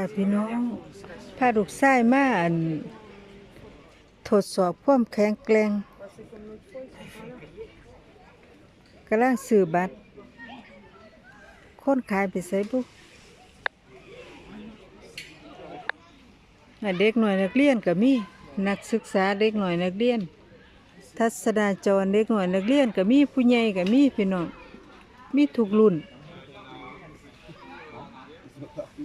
ค่ะพี่น้องพาลูกชายมาอันทดสอบความแข็งแกร่งกำลังซื้อบัตรคนขายไปใส่บุกเด็กหน่อยนักเรียนก็มีนักศึกษาเด็กหน่อยนักเรียน ทัศนาจรเด็กหน่อยนักเรียนก็มีผู้ใหญ่ก็มีพี่น้องมีทุกรุ่น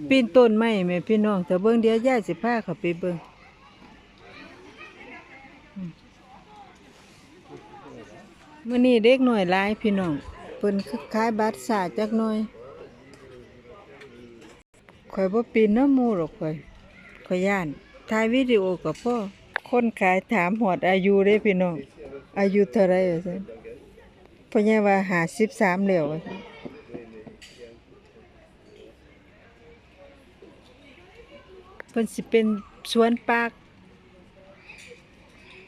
ปีนต้นไม้แม่พี่น้องแต่เบิ่งเดียวย่าสิพาเขาไปเบิ่งอืมมื้อนี้เด็กหน่อยหลายพี่น้องเพิ่นขายบัตรสาจักหน่อยข่อยบ่ปีนน้ำมูหรอกข่อยข่อยย่านถ่ายวิดีโอกับพ่อคนขายถามหอดอายุเด้พี่น้องอายุเท่าไร่ว่าซั่นพ่อใหญ่ว่า53แล้วว่าซั่น เพิ่นสิเป็นสวนปาก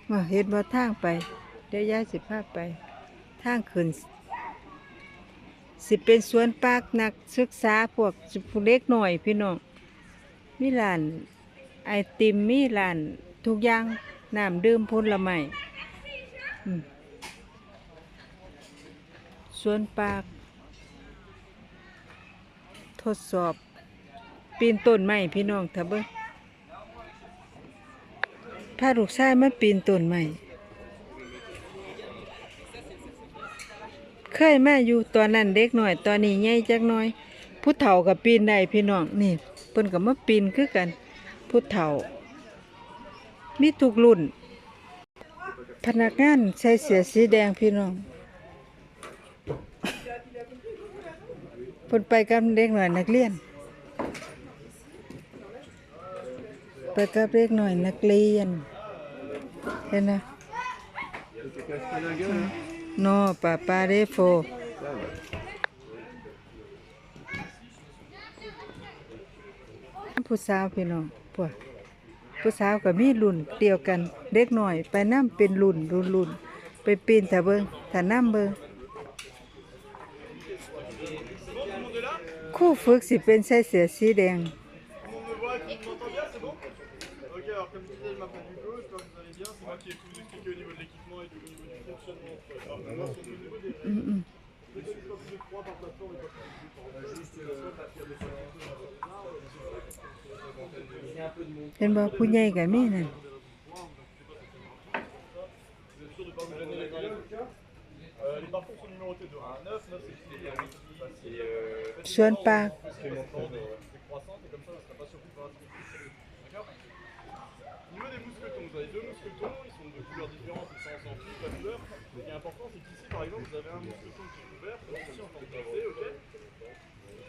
มาเห็นว่าทางไป เดี๋ยวยายสิพาไป ทางขึ้น สิเป็นสวนปากนักศึกษาพวกผู้เล็กหน่อยพี่น้องมีร้านไอติมมีร้านทุกอย่างน้ำดื่มผลไม้อืมสวนปาก ทดสอบ ปีนต้นไม้พี่น้องเถอะเบิ้งพาลูกชายมาปีนต้นไม้เคยมาอยู่ตอนนั้นเด็กหน่อย ตอนนี้ใหญ่จักหน่อย ผู้เฒ่ากับปีนได้พี่น้องนี่เพิ่นกับมาปีนคือกัน ผู้เฒ่า มีทุกรุ่น พนักงานใส่เสื้อสีแดงพี่น้องเพิ่นไปกับเด็กหน่อยนักเรียน ไปกับเล็กหน่อยนักเรียนเห็นนะโนปาปาเรโฟผู้สาวพี่น้องพวผู้สาวก็มีรุ่นเดียวกันเด็กหน่อย ไปน้ำเป็นรุ่นรุ่นรุ่นไปปีนถ้าเบิงถ้าน้ำเบิงคู่ฝึกสิเป็นใส่เสือสีแดง alors comme je disais, je m'appelle Hugo, j'espère que vous allez bien. C'est moi qui vais tout vous expliquer au niveau de l'équipement et du, au niveau du fonctionnement. Alors, maintenant, sur le niveau des Mm, mm. je suis pas plus de 3 par plateforme et pas plus de 2 par juste euh, parce qu'il y a des choses qui sont dans เห็นบ่ผู้ใหญ่ก็มีนั่น Vous êtes sûr de ne pas vous gêner les uns les autres euh, Les parcours sont numérotés de 1 à 9. 9 c'est qui est facile. Euh, สวนปาก c'est montant de c'est croissante et comme ça, vous avez deux mousquetons, ils sont de couleurs différentes, et ça on s'en fiche, la couleur. Ce qui est important, c'est qu'ici par exemple, vous avez un mousqueton qui est ouvert, comme ici en forme de T, ok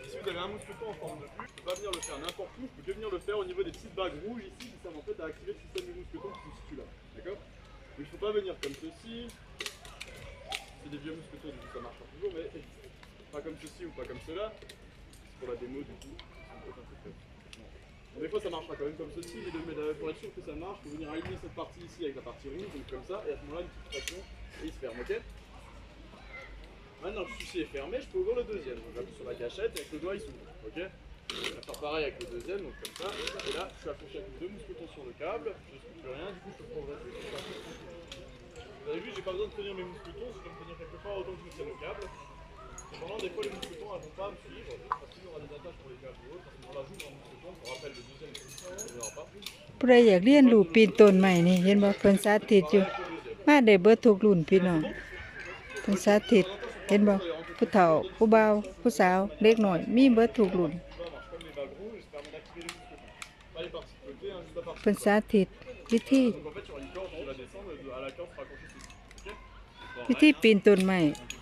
Ici vous avez un mousqueton en forme de U, je peux pas venir le faire n'importe où, je peux que venir le faire au niveau des petites bagues rouges ici qui servent en fait à activer le système du mousqueton qui se situe là. D'accord Donc il ne faut pas venir comme ceci. C'est des vieux mousquetons, du coup ça marche toujours, mais pas comme ceci ou pas comme cela. C'est pour la démo du coup. c'est un peu Des fois ça marchera quand même comme ceci, mais, pour être sûr que ça marche, il faut venir aligner cette partie ici avec la partie rouge, donc comme ça, et à ce moment-là, une petite pression, et il se ferme, ok? Maintenant que celui-ci est fermé, je peux ouvrir le deuxième. Donc j'appuie sur la gâchette et avec le doigt il s'ouvre, ok? Je vais faire pareil avec le deuxième, donc comme ça, et là je suis accroché avec deux mousquetons sur le câble, je ne plus rien, du coup je peux progresser. Vous avez vu, j'ai pas besoin de tenir mes mousquetons, je peux me tenir quelque part autant que je tiens le câble. Pendant des fois les mousquetons elles vont pas me suivre, parce qu'il y aura des attaches pour les câbles ou autres, parce que dans la joue, un mousqueton, pour rappel, le le deuxième, il n'y aura pas. ผู้ใดอยากเรียนรู้ปีนต้นใหม่นี่ เห็นบ่เพิ่นสาธิตอยู่ มาได้เบิดทุกรุ่นพี่น้องเพิ่นสาธิตเห็นบ่ผู้เฒ่า ผู้เบาผู้สาวเด็กหน้อย มีเบิดทุกรุ่น Ça marche comme les bagues rouges, ça permet d'activer les mousquetons. Pas les parties de côté, hein, juste la partie. เพิ่นสาธิตวิธี Donc en fait, sur une corde, tu vas descendre à la corde, raccroches ici. Ok วิธีปีนต้นใหม่ C'est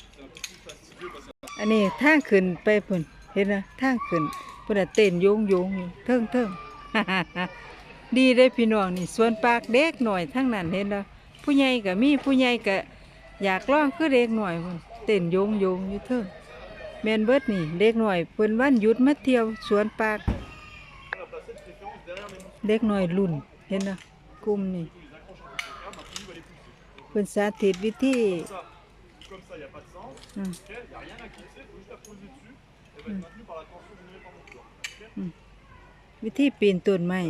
อันนี้ทางขึ้นไปพุ่นเห็นนะทางขึ้นพุ่นน่ะเต้นโยงโยงอยู่เทิงเทิงดีได้พี่น้องนี่สวนปากเด็กหน่อยทั้งนั้นเห็นเด้อผู้ใหญ่ก็มีผู้ใหญ่ก็อยากลองคือเด็กหน่อยพุ่นเต้นโยงโยงอยู่เทิงแมนเบิร์ดนี่เด็กหน่อยเพิ่นวันหยุดมาเที่ยวสวนปาก เด็กหน่อยรุ่นเห็นนะกลุ่มนี่เพิ่นสาธิตวิธี วิธีปีนต้นไม้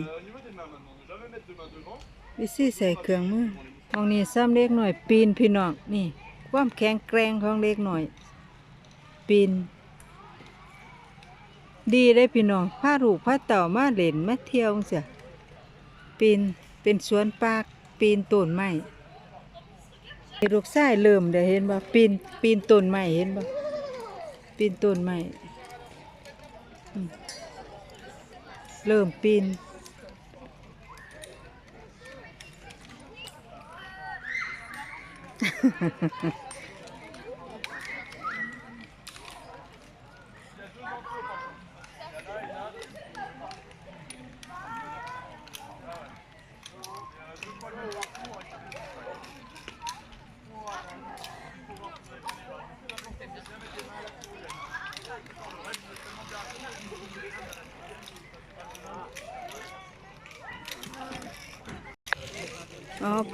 วิธีใส่เครื่องมือมองนี่ซ้ำเล็กหน่อย ปีนพี่น้องนี่ ความแข็งแกร่งของเล็กหน่อย ปีน ดีได้พี่น้องพาลูกพาเต่ามาเล่นมาเที่ยวเสียปีนเป็นสวนปากปีนต้นไม้ลูกชายเริ่มได้เห็นบ่ปีนปีนต้นไม้เห็นบ่ปีนต้นไม้ เริ่มปีนอ๋อเ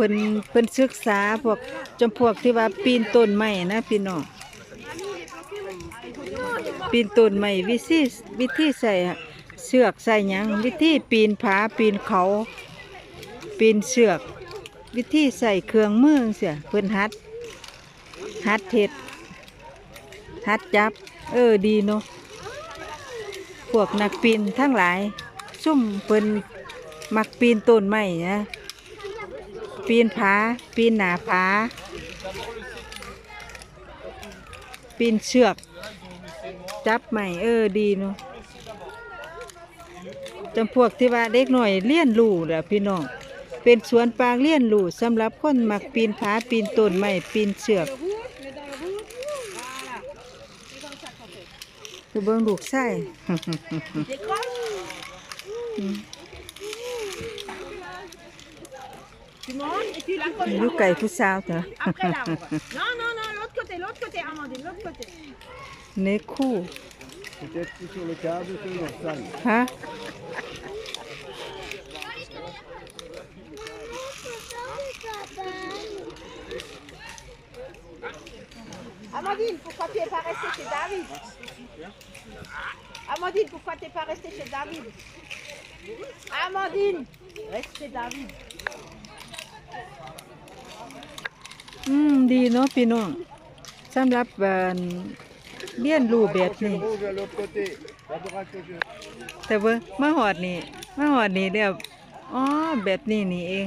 พิ่นเพิ่นศึกษาพวกจำพวกที่ว่าปีนต้นไม้นะพี่น้องปีนต้นไม้วิธีวิธีใส่เสือกใส่หยังวิธีปีนผาปีนเขา ปีนเสือก วิธีใส่เครื่องมือเสียเพิ่นหัดหัดเฮ็ดหัดจับ เออดีเนาะพวกนักปีนทั้งหลายซุ่มเพิ่นมักปีนต้นไม้นะ ปีนผาปีนหนาผาปีนเชือก จับใหม่เออดีเนาะจำพวกที่ว่าเด็กหน่อยเลี้ยนรู้แหละพี่น้องเป็นสวนปางเลี้ยนรู้สำหรับคนมักปีนผาปีนต้นไม้ปีนเชือกคือเบิ้งลูกไส้ Look à tout ça. Après l'arbre. Non, non, non, l'autre côté, l'autre côté, Amandine, l'autre côté. Neko. Peut-être sur le Hein? Amandine, pourquoi tu n'es pas restée chez David? Amandine, pourquoi tu n'es pas restée chez David? Amandine, reste chez David. อืม ดีเนาะพี่น้องสำหรับเอ่อเรียนรูแบบนี้ แต่ว่ามาหอดนี่มาหอดนี่เดียวอ๋อ แบบนี้นี่เอง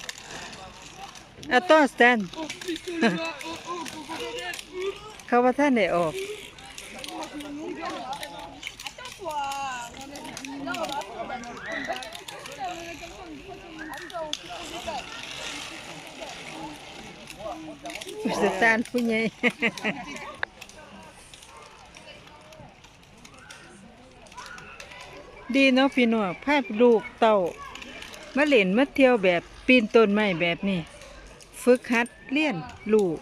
อะต้อนสแตนเขาว่าท่านได้ออกสแตนผู้ใหญ่ดีเนาะพี่น้องพาลูกเต่ามาเล่นมาเที่ยวแบบปีนต้นไม้แบบนี้ ฝึกหัดเลี้ยนลูก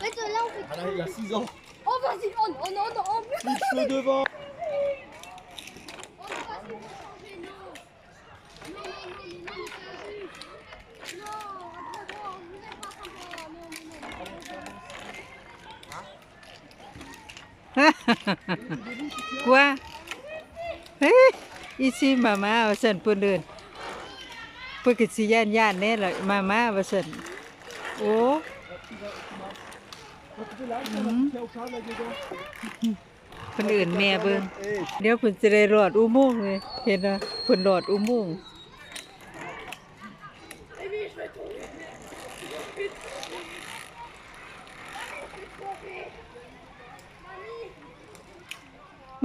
Reste là, on fait. Ah là, il a 6 ans. Oh, vas-y, oh non, non, non, oh, mais Fixe devant. กว่าเฮ้ยอีซีมามาว่าซั่นเพิ่นเดินเพิ่นก็สิย่านย่านแน่ล่ะมามาว่าซั่นโอ้อืมเพิ่นอื่นแม่เบิ่งเดี๋ยวเพิ่นจะได้รอดอุโมงค์เลยเห็นนะเพิ่นรอดอุโมงค์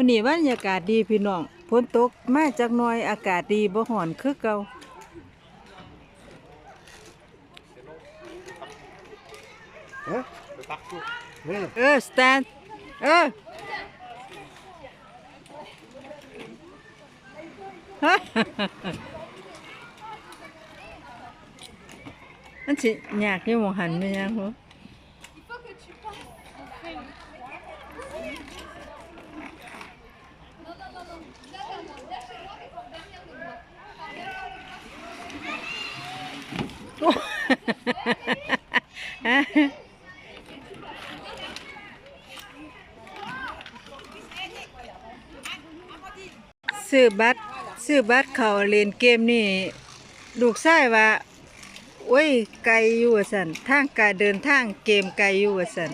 มื้อนี้บรรยากาศดีพี่น้องฝนตกมาจักหน่อยอากาศดีบ่ร้อนคือเก่า Hein Le parcours. Ouais. เออสแตนเออฮะอันสิยากอยู่หมองหันไม่ยังหัว ซื้อบัตรซื้อบัตรเขาเล่นเกมนี่ลูกชายว่าโอ้ยไกลอยู่ว่าสันทางการเดินทางเกมไกลอยู่ว่าสัน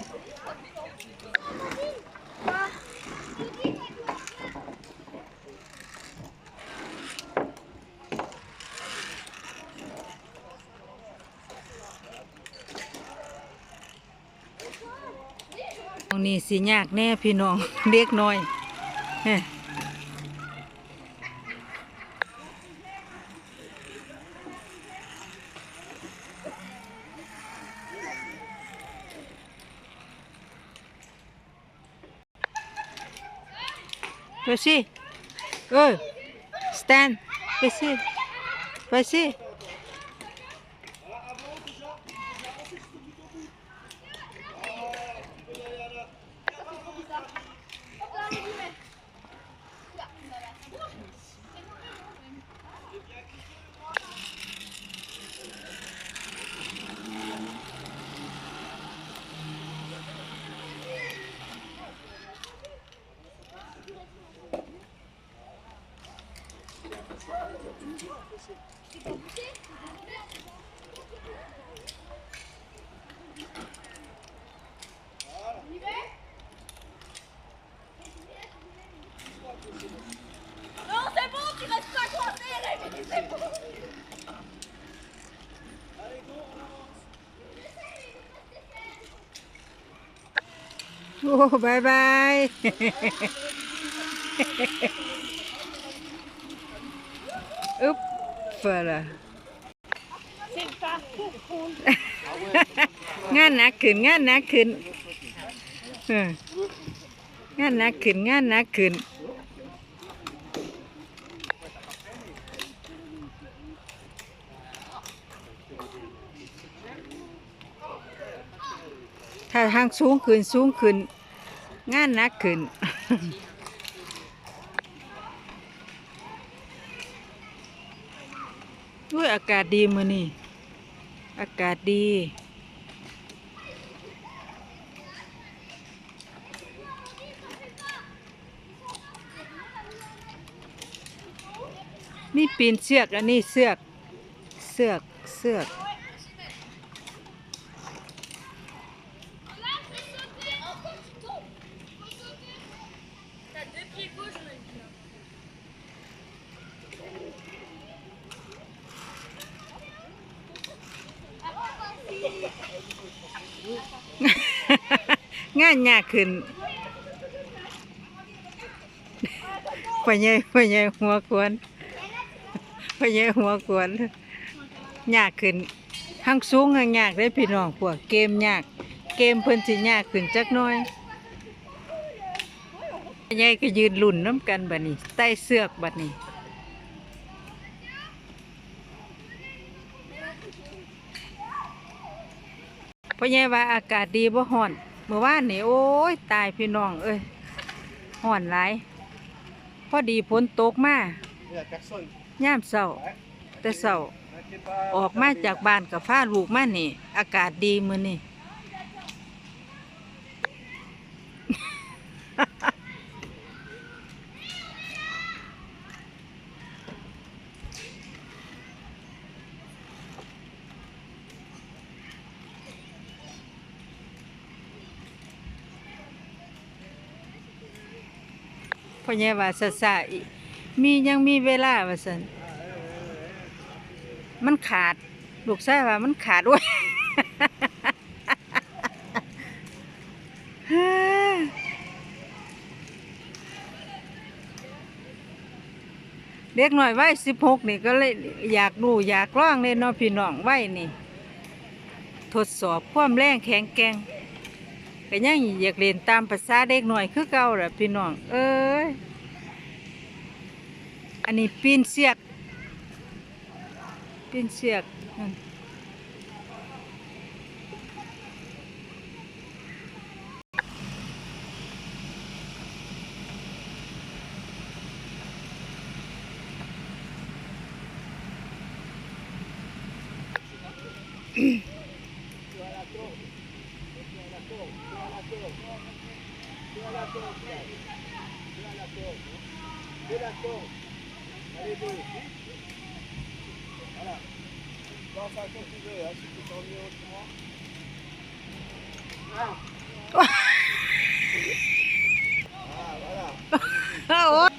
รงนี้สิยากแน่พี่น้องเล็กน้อยเฮ้ไปสิเออสแตนไปสิไปสิ โอ้บายบายอึ๊บเฟอละ C'est le parcours pour งานหนักขึ้น งานนักขึ้นเอองานหนักขึ้นงานหนักขึ้นถ้าทางสูงขึ้นสูงขึ้นงานหนักขึ้น ด้วยอากาศดีมือนี่ อากาศดี นี่ปีนเสือก อันนี้เสือกเสือกเสือกานยากขึ้นพ่อใหญ่พ่อใหญ่หัวกวนพ่อใหญ่หัวกวนยากขึ้นทั้งสูงทั้งยากได้พี่น้องพวกเกมยาก เกมเพิ่นสิยากขึ้นจักหน่อยพ่อใหญ่ก็ยืนลุ่นน้ำกันบัดนี้ใต้เสือกบัดนี้พ่อใหญ่ว่าอากาศดีบ่ฮ้อน เมื่อวานนี่โอ้ยตายพี่น้องเอ้ยห่อนหลายพอดีฝนตกมาย่ามเช้าแต่เช้าออกมาจากบ้านกับฟ้าลูกมานี่ อากาศดีมือนี่ พ่อแย่ว่าสะสะอีกมียังมีเวลาว่าสันมันขาดลูกชายว่ามันขาดด้วยเด็กหน่อยวัยสิบหกนี่ก็เลยอยากดูอยากล่องเลยนน้องพี่น้องวัยนี่ ทดสอบความแรงแข็งแกร่ง ก็ยังอยากเรียนตามภาษาเด็กหน่อยคือเก่าแหละพี่น้อง เอ้ย อันนี้ปีนเสียกปีนเสียกนั่น โอ้ย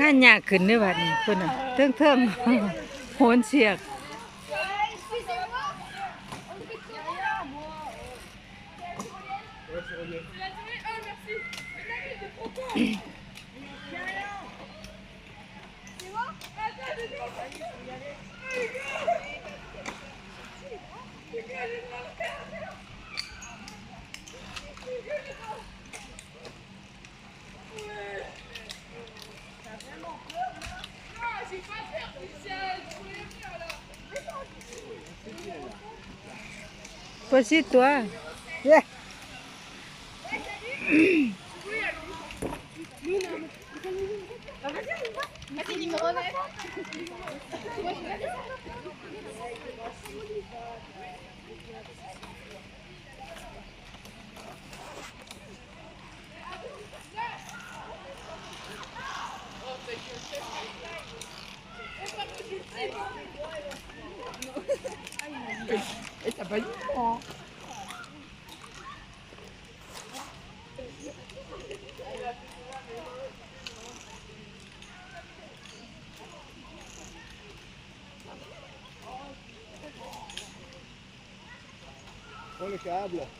งานยากขึ้นเด้ aussi, toi. Yeah. Et t'as pas dit le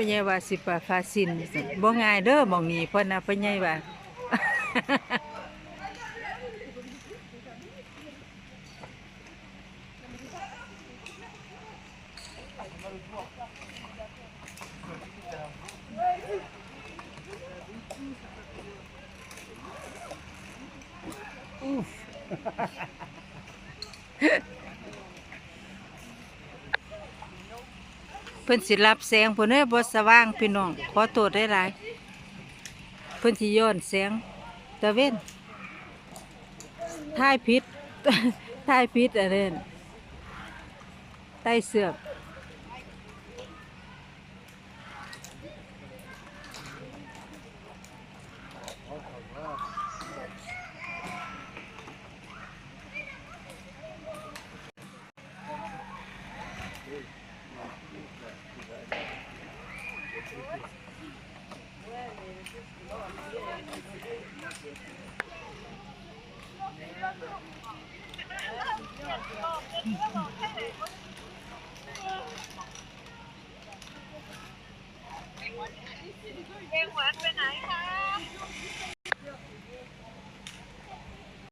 พ่อใหญ่ว่าสิปาฟาซินซั่นบ่ง่ายเด้อหมองนี้เพิ่นน่ะพ่อใหญ่ว่า เพิ่นสิรับแสงเพิ่นเอ้ยบ่สว่างพี่น้องขอโทษได้หลายเพิ่นสิย้อนแสงตะเว้นท้ายพิษท้ายพิษอันนั้นใต้เสือก